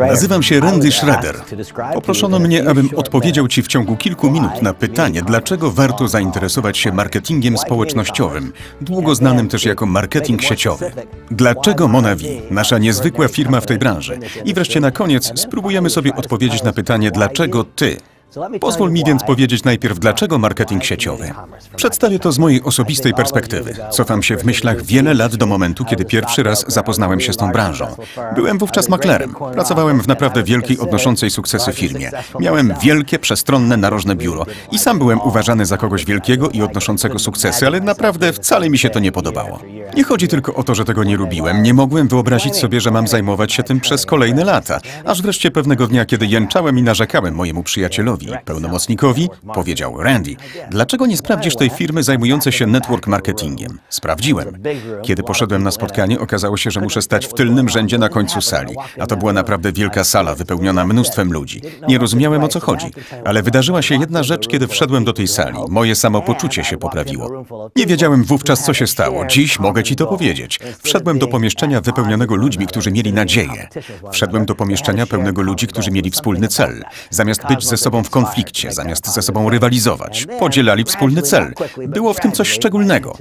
Nazywam się Randy Schroeder. Poproszono mnie, abym odpowiedział Ci w ciągu kilku minut na pytanie, dlaczego warto zainteresować się marketingiem społecznościowym, długo znanym też jako marketing sieciowy. Dlaczego Monavi, nasza niezwykła firma w tej branży? I wreszcie na koniec spróbujemy sobie odpowiedzieć na pytanie, dlaczego Ty Pozwól mi więc powiedzieć najpierw, dlaczego marketing sieciowy. Przedstawię to z mojej osobistej perspektywy. Cofam się w myślach wiele lat do momentu, kiedy pierwszy raz zapoznałem się z tą branżą. Byłem wówczas maklerem. Pracowałem w naprawdę wielkiej, odnoszącej sukcesy firmie. Miałem wielkie, przestronne, narożne biuro i sam byłem uważany za kogoś wielkiego i odnoszącego sukcesy, ale naprawdę wcale mi się to nie podobało. Nie chodzi tylko o to, że tego nie lubiłem. Nie mogłem wyobrazić sobie, że mam zajmować się tym przez kolejne lata. Aż wreszcie pewnego dnia, kiedy jęczałem i narzekałem mojemu przyjacielowi, pełnomocnikowi, powiedział Randy, dlaczego nie sprawdzisz tej firmy zajmującej się network marketingiem? Sprawdziłem. Kiedy poszedłem na spotkanie, okazało się, że muszę stać w tylnym rzędzie na końcu sali, a to była naprawdę wielka sala wypełniona mnóstwem ludzi. Nie rozumiałem o co chodzi, ale wydarzyła się jedna rzecz, kiedy wszedłem do tej sali. Moje samopoczucie się poprawiło. Nie wiedziałem wówczas, co się stało. Dziś mogę ci to powiedzieć. Wszedłem do pomieszczenia wypełnionego ludźmi, którzy mieli nadzieję. Wszedłem do pomieszczenia pełnego ludzi, którzy mieli wspólny cel. Zamiast być ze sobą w konflikcie, zamiast ze sobą rywalizować. Podzielali wspólny cel. Było w tym coś szczególnego.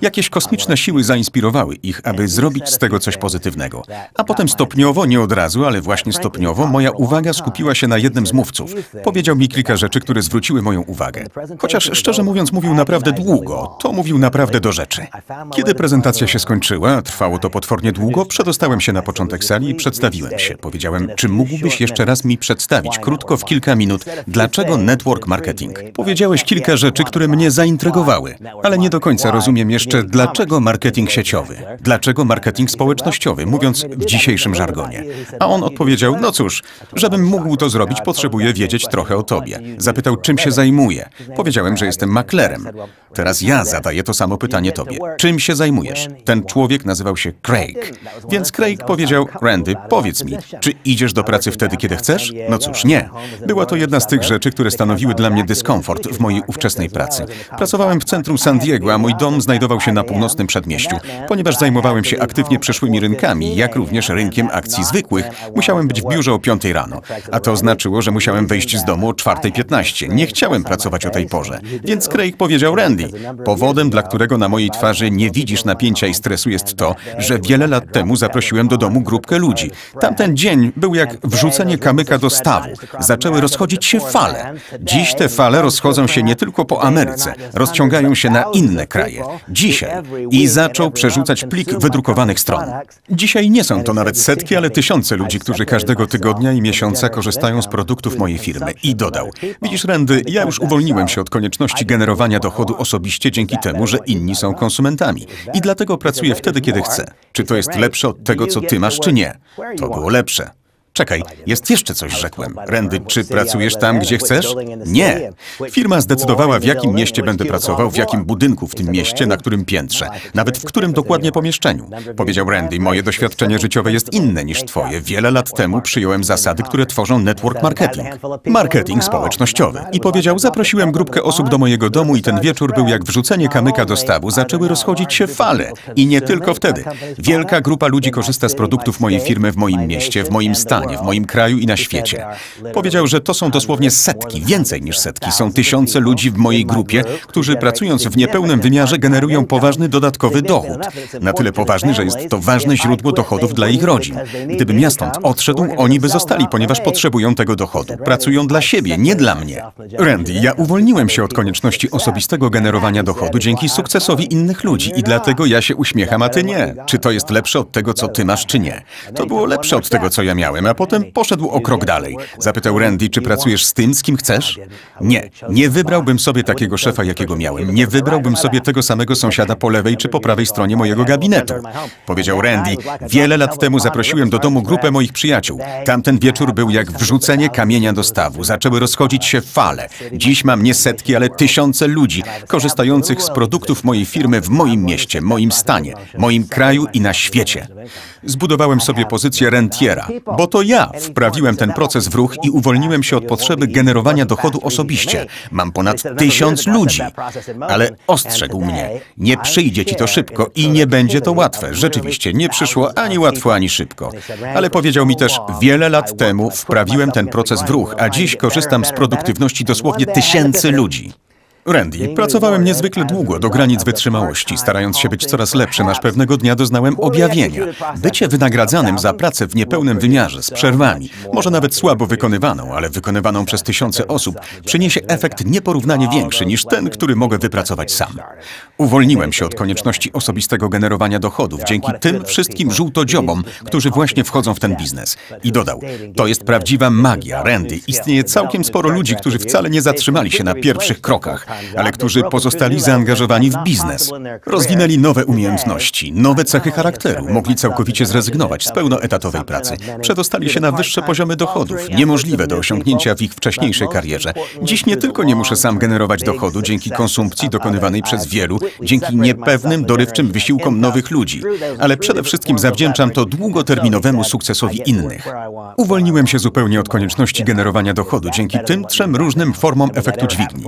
Jakieś kosmiczne siły zainspirowały ich, aby zrobić z tego coś pozytywnego. A potem stopniowo, nie od razu, ale właśnie stopniowo, moja uwaga skupiła się na jednym z mówców. Powiedział mi kilka rzeczy, które zwróciły moją uwagę. Chociaż szczerze mówiąc, mówił naprawdę długo, to mówił naprawdę do rzeczy. Kiedy prezentacja się skończyła, trwało to potwornie długo, przedostałem się na początek sali i przedstawiłem się. Powiedziałem, czy mógłbyś jeszcze raz mi przedstawić, krótko, w kilka minut, Dlaczego network marketing? Powiedziałeś kilka rzeczy, które mnie zaintrygowały, ale nie do końca rozumiem jeszcze, dlaczego marketing sieciowy, dlaczego marketing społecznościowy, mówiąc w dzisiejszym żargonie. A on odpowiedział, no cóż, żebym mógł to zrobić, potrzebuję wiedzieć trochę o tobie. Zapytał, czym się zajmuję. Powiedziałem, że jestem maklerem. Teraz ja zadaję to samo pytanie tobie. Czym się zajmujesz? Ten człowiek nazywał się Craig. Więc Craig powiedział, Randy, powiedz mi, czy idziesz do pracy wtedy, kiedy chcesz? No cóż, nie. Była to jedna z tych rzeczy, które stanowiły dla mnie dyskomfort w mojej ówczesnej pracy. Pracowałem w centrum San Diego, a mój dom znajdował się na północnym przedmieściu. Ponieważ zajmowałem się aktywnie przyszłymi rynkami, jak również rynkiem akcji zwykłych, musiałem być w biurze o 5 rano. A to znaczyło, że musiałem wyjść z domu o 4.15. Nie chciałem pracować o tej porze. Więc Craig powiedział Randy, powodem, dla którego na mojej twarzy nie widzisz napięcia i stresu jest to, że wiele lat temu zaprosiłem do domu grupkę ludzi. Tamten dzień był jak wrzucenie kamyka do stawu. Zaczęły rozchodzić się fale. Dziś te fale rozchodzą się nie tylko po Ameryce, rozciągają się na inne kraje. Dzisiaj. I zaczął przerzucać plik wydrukowanych stron. Dzisiaj nie są to nawet setki, ale tysiące ludzi, którzy każdego tygodnia i miesiąca korzystają z produktów mojej firmy. I dodał, widzisz Randy, ja już uwolniłem się od konieczności generowania dochodu osobiście dzięki temu, że inni są konsumentami. I dlatego pracuję wtedy, kiedy chcę. Czy to jest lepsze od tego, co ty masz, czy nie? To było lepsze. Czekaj, jest jeszcze coś, rzekłem. Randy, czy pracujesz tam, gdzie chcesz? Nie. Firma zdecydowała, w jakim mieście będę pracował, w jakim budynku w tym mieście, na którym piętrze, nawet w którym dokładnie pomieszczeniu. Powiedział Randy, moje doświadczenie życiowe jest inne niż twoje. Wiele lat temu przyjąłem zasady, które tworzą network marketing. Marketing społecznościowy. I powiedział, zaprosiłem grupkę osób do mojego domu i ten wieczór był jak wrzucenie kamyka do stawu. Zaczęły rozchodzić się fale. I nie tylko wtedy. Wielka grupa ludzi korzysta z produktów mojej firmy w moim mieście, w moim stanie w moim kraju i na świecie. Powiedział, że to są dosłownie setki, więcej niż setki. Są tysiące ludzi w mojej grupie, którzy pracując w niepełnym wymiarze generują poważny dodatkowy dochód. Na tyle poważny, że jest to ważne źródło dochodów dla ich rodzin. Gdybym ja stąd odszedł, oni by zostali, ponieważ potrzebują tego dochodu. Pracują dla siebie, nie dla mnie. Randy, ja uwolniłem się od konieczności osobistego generowania dochodu dzięki sukcesowi innych ludzi i dlatego ja się uśmiecham, a ty nie. Czy to jest lepsze od tego, co ty masz, czy nie? To było lepsze od tego, co ja miałem, a potem poszedł o krok dalej. Zapytał Randy, czy pracujesz z tym, z kim chcesz? Nie, nie wybrałbym sobie takiego szefa, jakiego miałem. Nie wybrałbym sobie tego samego sąsiada po lewej czy po prawej stronie mojego gabinetu. Powiedział Randy, wiele lat temu zaprosiłem do domu grupę moich przyjaciół. Tamten wieczór był jak wrzucenie kamienia do stawu. Zaczęły rozchodzić się fale. Dziś mam nie setki, ale tysiące ludzi korzystających z produktów mojej firmy w moim mieście, moim stanie, moim kraju i na świecie. Zbudowałem sobie pozycję rentiera, bo to To ja wprawiłem ten proces w ruch i uwolniłem się od potrzeby generowania dochodu osobiście. Mam ponad tysiąc ludzi. Ale ostrzegł mnie, nie przyjdzie ci to szybko i nie będzie to łatwe. Rzeczywiście, nie przyszło ani łatwo, ani szybko. Ale powiedział mi też, wiele lat temu wprawiłem ten proces w ruch, a dziś korzystam z produktywności dosłownie tysięcy ludzi. Randy, pracowałem niezwykle długo, do granic wytrzymałości, starając się być coraz lepszym, aż pewnego dnia doznałem objawienia. Bycie wynagradzanym za pracę w niepełnym wymiarze, z przerwami, może nawet słabo wykonywaną, ale wykonywaną przez tysiące osób, przyniesie efekt nieporównanie większy niż ten, który mogę wypracować sam. Uwolniłem się od konieczności osobistego generowania dochodów dzięki tym wszystkim żółtodziobom, którzy właśnie wchodzą w ten biznes. I dodał, to jest prawdziwa magia, Randy. Istnieje całkiem sporo ludzi, którzy wcale nie zatrzymali się na pierwszych krokach ale którzy pozostali zaangażowani w biznes. Rozwinęli nowe umiejętności, nowe cechy charakteru, mogli całkowicie zrezygnować z pełnoetatowej pracy. Przedostali się na wyższe poziomy dochodów, niemożliwe do osiągnięcia w ich wcześniejszej karierze. Dziś nie tylko nie muszę sam generować dochodu dzięki konsumpcji dokonywanej przez wielu, dzięki niepewnym, dorywczym wysiłkom nowych ludzi, ale przede wszystkim zawdzięczam to długoterminowemu sukcesowi innych. Uwolniłem się zupełnie od konieczności generowania dochodu dzięki tym trzem różnym formom efektu dźwigni.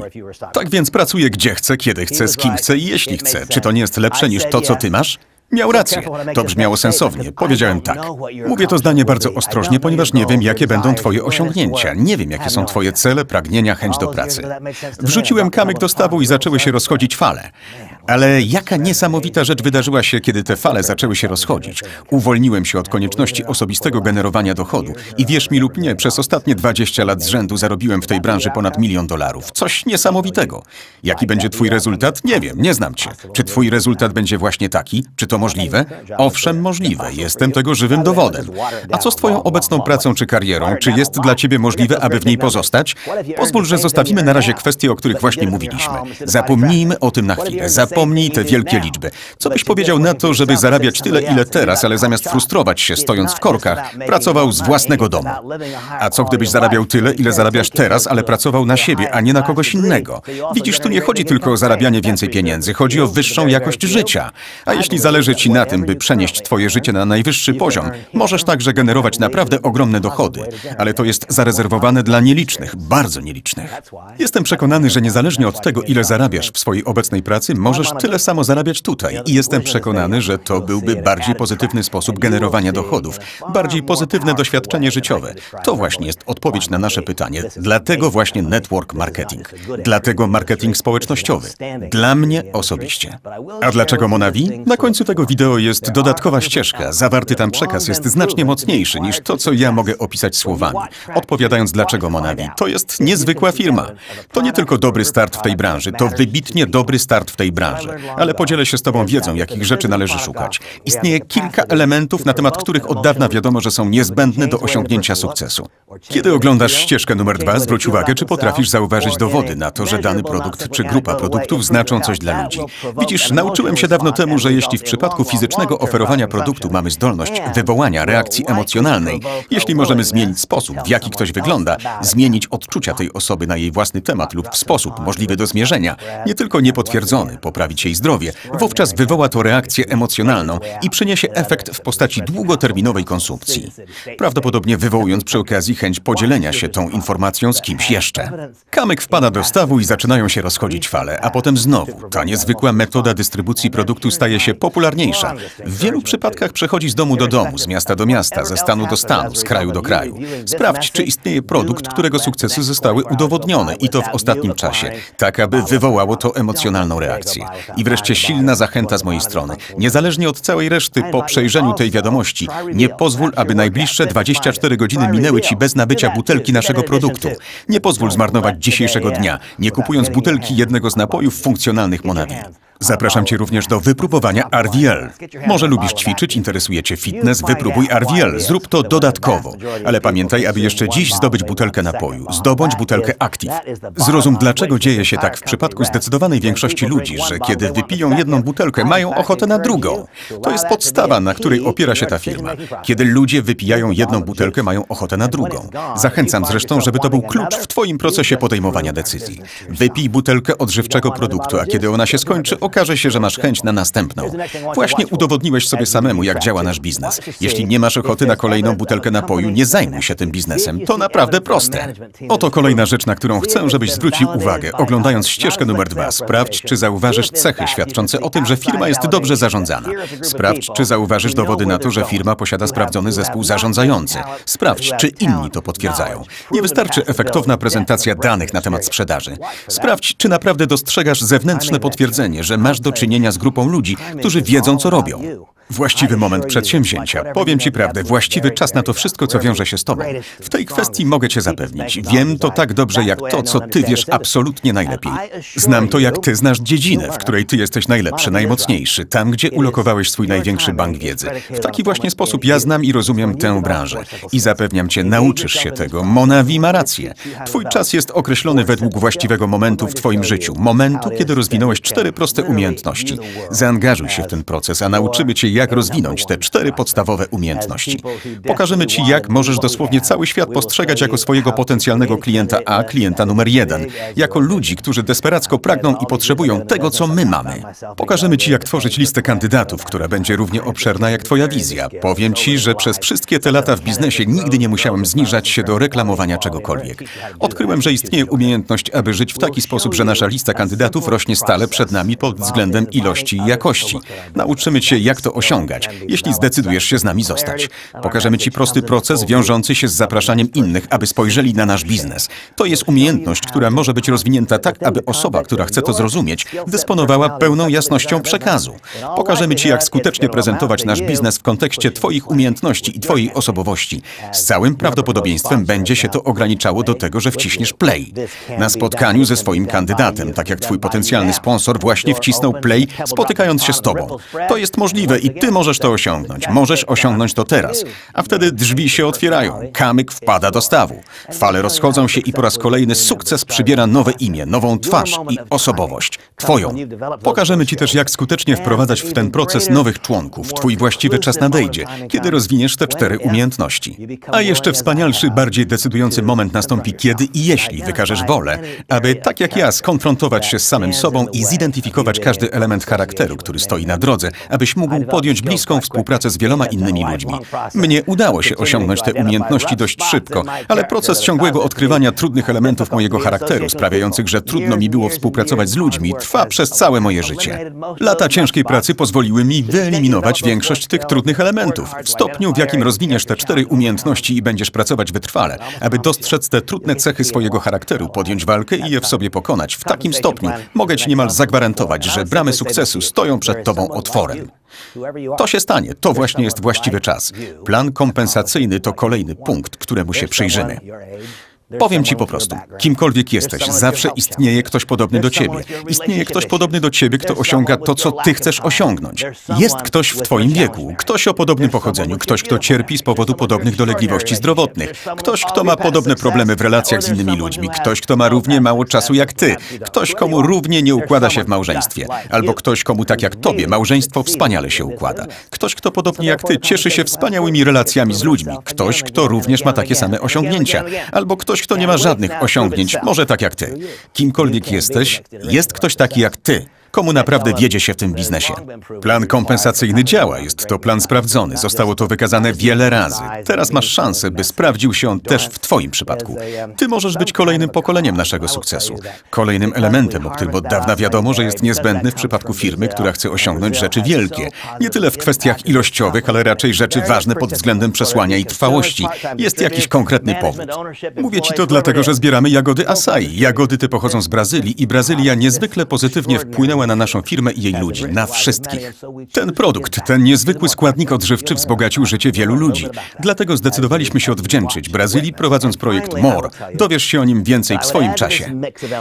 Tak więc pracuję gdzie chcę, kiedy chcę, z kim chcę i jeśli chcę. Czy to nie jest lepsze niż to, co ty masz? Miał rację. To brzmiało sensownie. Powiedziałem tak. Mówię to zdanie bardzo ostrożnie, ponieważ nie wiem, jakie będą Twoje osiągnięcia. Nie wiem, jakie są Twoje cele, pragnienia, chęć do pracy. Wrzuciłem kamyk do stawu i zaczęły się rozchodzić fale. Ale jaka niesamowita rzecz wydarzyła się, kiedy te fale zaczęły się rozchodzić. Uwolniłem się od konieczności osobistego generowania dochodu i wierz mi lub nie, przez ostatnie 20 lat z rzędu zarobiłem w tej branży ponad milion dolarów. Coś niesamowitego. Jaki będzie twój rezultat? Nie wiem, nie znam cię. Czy twój rezultat będzie właśnie taki? Czy to możliwe? Owszem, możliwe. Jestem tego żywym dowodem. A co z twoją obecną pracą czy karierą? Czy jest dla ciebie możliwe, aby w niej pozostać? Pozwól, że zostawimy na razie kwestie, o których właśnie mówiliśmy. Zapomnijmy o tym na chwilę. Zapomnij te wielkie liczby. Co byś powiedział na to, żeby zarabiać tyle, ile teraz, ale zamiast frustrować się stojąc w korkach, pracował z własnego domu? A co gdybyś zarabiał tyle, ile zarabiasz teraz, ale pracował na siebie, a nie na kogoś innego? Widzisz, tu nie chodzi tylko o zarabianie więcej pieniędzy, chodzi o wyższą jakość życia. A jeśli zależy ci na tym, by przenieść twoje życie na najwyższy poziom, możesz także generować naprawdę ogromne dochody, ale to jest zarezerwowane dla nielicznych, bardzo nielicznych. Jestem przekonany, że niezależnie od tego, ile zarabiasz w swojej obecnej pracy, możesz tyle samo zarabiać tutaj i jestem przekonany, że to byłby bardziej pozytywny sposób generowania dochodów, bardziej pozytywne doświadczenie życiowe. To właśnie jest odpowiedź na nasze pytanie. Dlatego właśnie network marketing. Dlatego marketing społecznościowy. Dla mnie osobiście. A dlaczego Monavi? Na końcu tego wideo jest dodatkowa ścieżka. Zawarty tam przekaz jest znacznie mocniejszy niż to, co ja mogę opisać słowami. Odpowiadając dlaczego Monavi, to jest niezwykła firma. To nie tylko dobry start w tej branży, to wybitnie dobry start w tej branży. Ale podzielę się z Tobą wiedzą, jakich rzeczy należy szukać. Istnieje kilka elementów, na temat których od dawna wiadomo, że są niezbędne do osiągnięcia sukcesu. Kiedy oglądasz ścieżkę numer dwa, zwróć uwagę, czy potrafisz zauważyć dowody na to, że dany produkt czy grupa produktów znaczą coś dla ludzi. Widzisz, nauczyłem się dawno temu, że jeśli w przypadku fizycznego oferowania produktu mamy zdolność wywołania reakcji emocjonalnej, jeśli możemy zmienić sposób, w jaki ktoś wygląda, zmienić odczucia tej osoby na jej własny temat lub w sposób możliwy do zmierzenia, nie tylko niepotwierdzony, poprawić jej zdrowie, wówczas wywoła to reakcję emocjonalną i przyniesie efekt w postaci długoterminowej konsumpcji. Prawdopodobnie wywołując przy okazji chęć podzielenia się tą informacją z kimś jeszcze. Kamyk wpada do stawu i zaczynają się rozchodzić fale, a potem znowu. Ta niezwykła metoda dystrybucji produktu staje się popularniejsza. W wielu przypadkach przechodzi z domu do domu, z miasta do miasta, ze stanu do stanu, z kraju do kraju. Sprawdź, czy istnieje produkt, którego sukcesy zostały udowodnione i to w ostatnim czasie, tak aby wywołało to emocjonalną reakcję. I wreszcie silna zachęta z mojej strony. Niezależnie od całej reszty, po przejrzeniu tej wiadomości, nie pozwól, aby najbliższe 24 godziny minęły ci bez nabycia butelki naszego produktu. Nie pozwól zmarnować dzisiejszego dnia, nie kupując butelki jednego z napojów funkcjonalnych Monavi. Zapraszam Cię również do wypróbowania RVL. Może lubisz ćwiczyć, interesuje Cię fitness, wypróbuj RVL, zrób to dodatkowo. Ale pamiętaj, aby jeszcze dziś zdobyć butelkę napoju. Zdobądź butelkę Active. Zrozum, dlaczego dzieje się tak w przypadku zdecydowanej większości ludzi, że kiedy wypiją jedną butelkę, mają ochotę na drugą. To jest podstawa, na której opiera się ta firma. Kiedy ludzie wypijają jedną butelkę, mają ochotę na drugą. Zachęcam zresztą, żeby to był klucz w Twoim procesie podejmowania decyzji. Wypij butelkę odżywczego produktu, a kiedy ona się skończy, ok, okaże się, że masz chęć na następną. Właśnie udowodniłeś sobie samemu, jak działa nasz biznes. Jeśli nie masz ochoty na kolejną butelkę napoju, nie zajmuj się tym biznesem. To naprawdę proste. Oto kolejna rzecz, na którą chcę, żebyś zwrócił uwagę, oglądając ścieżkę numer dwa. Sprawdź, czy zauważysz cechy świadczące o tym, że firma jest dobrze zarządzana. Sprawdź, czy zauważysz dowody na to, że firma posiada sprawdzony zespół zarządzający. Sprawdź, czy inni to potwierdzają. Nie wystarczy efektowna prezentacja danych na temat sprzedaży. Sprawdź, czy naprawdę dostrzegasz zewnętrzne potwierdzenie, że masz do czynienia z grupą ludzi, którzy wiedzą, co robią. Właściwy moment przedsięwzięcia. Powiem Ci prawdę, właściwy czas na to wszystko, co wiąże się z Tobą. W tej kwestii mogę Cię zapewnić. Wiem to tak dobrze jak to, co Ty wiesz absolutnie najlepiej. Znam to, jak Ty znasz dziedzinę, w której Ty jesteś najlepszy, najmocniejszy, tam, gdzie ulokowałeś swój największy bank wiedzy. W taki właśnie sposób ja znam i rozumiem tę branżę. I zapewniam Cię, nauczysz się tego. Monavi ma rację. Twój czas jest określony według właściwego momentu w Twoim życiu. Momentu, kiedy rozwinąłeś cztery proste umiejętności. Zaangażuj się w ten proces, a nauczymy Cię, jak rozwinąć te cztery podstawowe umiejętności. Pokażemy Ci, jak możesz dosłownie cały świat postrzegać jako swojego potencjalnego klienta A, klienta numer jeden, jako ludzi, którzy desperacko pragną i potrzebują tego, co my mamy. Pokażemy Ci, jak tworzyć listę kandydatów, która będzie równie obszerna jak Twoja wizja. Powiem Ci, że przez wszystkie te lata w biznesie nigdy nie musiałem zniżać się do reklamowania czegokolwiek. Odkryłem, że istnieje umiejętność, aby żyć w taki sposób, że nasza lista kandydatów rośnie stale przed nami pod względem ilości i jakości. Nauczymy Cię, jak to osiągać, jeśli zdecydujesz się z nami zostać. Pokażemy Ci prosty proces wiążący się z zapraszaniem innych, aby spojrzeli na nasz biznes. To jest umiejętność, która może być rozwinięta tak, aby osoba, która chce to zrozumieć, dysponowała pełną jasnością przekazu. Pokażemy Ci, jak skutecznie prezentować nasz biznes w kontekście Twoich umiejętności i Twojej osobowości. Z całym prawdopodobieństwem będzie się to ograniczało do tego, że wciśniesz play. Na spotkaniu ze swoim kandydatem, tak jak Twój potencjalny sponsor właśnie wcisnął play, spotykając się z Tobą. To jest możliwe i Ty możesz to osiągnąć. Możesz osiągnąć to teraz. A wtedy drzwi się otwierają, kamyk wpada do stawu. Fale rozchodzą się i po raz kolejny sukces przybiera nowe imię, nową twarz i osobowość. Twoją. Pokażemy Ci też, jak skutecznie wprowadzać w ten proces nowych członków. Twój właściwy czas nadejdzie, kiedy rozwiniesz te cztery umiejętności. A jeszcze wspanialszy, bardziej decydujący moment nastąpi, kiedy i jeśli wykażesz wolę, aby tak jak ja skonfrontować się z samym sobą i zidentyfikować każdy element charakteru, który stoi na drodze, abyś mógł podjąć bliską współpracę z wieloma innymi ludźmi. Mnie udało się osiągnąć te umiejętności dość szybko, ale proces ciągłego odkrywania trudnych elementów mojego charakteru, sprawiających, że trudno mi było współpracować z ludźmi, trwa przez całe moje życie. Lata ciężkiej pracy pozwoliły mi wyeliminować większość tych trudnych elementów. W stopniu, w jakim rozwiniesz te cztery umiejętności i będziesz pracować wytrwale, aby dostrzec te trudne cechy swojego charakteru, podjąć walkę i je w sobie pokonać, w takim stopniu mogę ci niemal zagwarantować, że bramy sukcesu stoją przed tobą otworem. To się stanie, to właśnie jest właściwy czas. Plan kompensacyjny to kolejny punkt, któremu się przyjrzymy. Powiem ci po prostu, kimkolwiek jesteś, zawsze istnieje ktoś podobny do ciebie. Istnieje ktoś podobny do ciebie, kto osiąga to, co ty chcesz osiągnąć. Jest ktoś w twoim wieku, ktoś o podobnym pochodzeniu, ktoś, kto cierpi z powodu podobnych dolegliwości zdrowotnych, ktoś, kto ma podobne problemy w relacjach z innymi ludźmi, ktoś, kto ma równie mało czasu jak ty, ktoś, komu równie nie układa się w małżeństwie, albo ktoś, komu tak jak tobie małżeństwo wspaniale się układa. Ktoś, kto podobnie jak ty cieszy się wspaniałymi relacjami z ludźmi, ktoś, kto również ma takie same osiągnięcia, albo ktoś, kto nie ma żadnych osiągnięć, może tak jak ty. Kimkolwiek jesteś, jest ktoś taki jak ty komu naprawdę wiedzie się w tym biznesie. Plan kompensacyjny działa, jest to plan sprawdzony, zostało to wykazane wiele razy. Teraz masz szansę, by sprawdził się on też w Twoim przypadku. Ty możesz być kolejnym pokoleniem naszego sukcesu, kolejnym elementem, o którym od dawna wiadomo, że jest niezbędny w przypadku firmy, która chce osiągnąć rzeczy wielkie. Nie tyle w kwestiach ilościowych, ale raczej rzeczy ważne pod względem przesłania i trwałości. Jest jakiś konkretny powód. Mówię Ci to dlatego, że zbieramy jagody acai. Jagody te pochodzą z Brazylii i Brazylia niezwykle pozytywnie wpłynęła na naszą firmę i jej ludzi, na wszystkich. Ten produkt, ten niezwykły składnik odżywczy wzbogacił życie wielu ludzi. Dlatego zdecydowaliśmy się odwdzięczyć Brazylii, prowadząc projekt MORE. Dowiesz się o nim więcej w swoim czasie.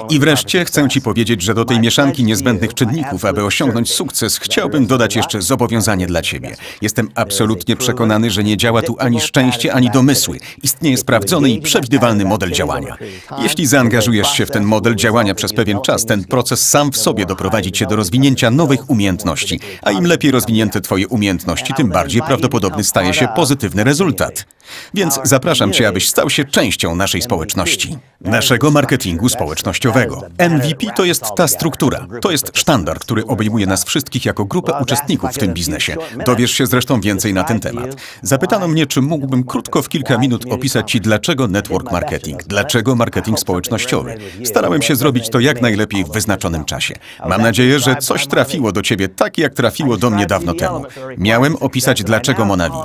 I wreszcie chcę Ci powiedzieć, że do tej mieszanki niezbędnych czynników, aby osiągnąć sukces, chciałbym dodać jeszcze zobowiązanie dla Ciebie. Jestem absolutnie przekonany, że nie działa tu ani szczęście, ani domysły. Istnieje sprawdzony i przewidywalny model działania. Jeśli zaangażujesz się w ten model działania przez pewien czas, ten proces sam w sobie doprowadzi cię do rozwinięcia nowych umiejętności. A im lepiej rozwinięte twoje umiejętności, tym bardziej prawdopodobny staje się pozytywny rezultat. Więc zapraszam cię, abyś stał się częścią naszej społeczności, naszego marketingu społecznościowego. MVP to jest ta struktura, to jest sztandar, który obejmuje nas wszystkich jako grupę uczestników w tym biznesie. Dowiesz się zresztą więcej na ten temat. Zapytano mnie, czy mógłbym krótko w kilka minut opisać ci, dlaczego network marketing, dlaczego marketing społecznościowy. Starałem się zrobić to jak najlepiej w wyznaczonym czasie. Mam nadzieję, że coś trafiło do ciebie tak, jak trafiło do mnie dawno temu. Miałem opisać, dlaczego Monavi.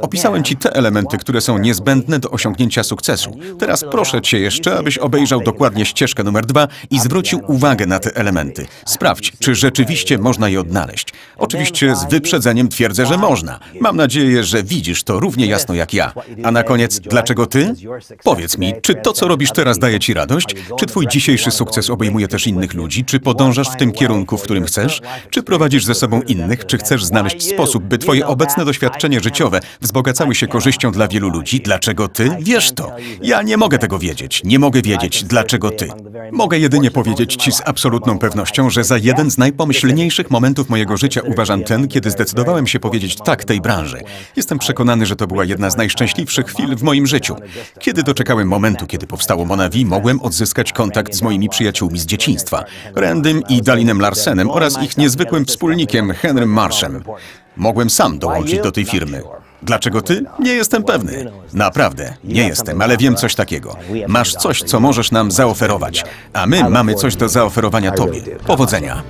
Opisałem ci te elementy, które są niezbędne do osiągnięcia sukcesu. Teraz proszę cię jeszcze, abyś obejrzał dokładnie ścieżkę numer dwa i zwrócił uwagę na te elementy. Sprawdź, czy rzeczywiście można je odnaleźć. Oczywiście z wyprzedzeniem twierdzę, że można. Mam nadzieję, że widzisz to równie jasno jak ja. A na koniec, dlaczego ty? Powiedz mi, czy to, co robisz teraz, daje ci radość? Czy twój dzisiejszy sukces obejmuje też innych ludzi? Czy podążasz w tym kierunku, w którym chcesz? Czy prowadzisz ze sobą innych? Czy chcesz znaleźć sposób, by twoje obecne doświadczenie życiowe wzbogacały się korzyścią dla wielu ludzi? Dlaczego ty? Wiesz to. Ja nie mogę tego wiedzieć. Nie mogę wiedzieć, dlaczego ty. Mogę jedynie powiedzieć ci z absolutną pewnością, że za jeden z najpomyślniejszych momentów mojego życia uważam ten, kiedy zdecydowałem się powiedzieć tak tej branży. Jestem przekonany, że to była jedna z najszczęśliwszych chwil w moim życiu. Kiedy doczekałem momentu, kiedy powstało Monavi, mogłem odzyskać kontakt z moimi przyjaciółmi z dzieciństwa, Randym i Dalinem Larsenem oraz ich niezwykłym wspólnikiem Henrym Marshem. Mogłem sam dołączyć do tej firmy. Dlaczego ty? Nie jestem pewny. Naprawdę, nie jestem, ale wiem coś takiego. Masz coś, co możesz nam zaoferować, a my mamy coś do zaoferowania tobie. Powodzenia.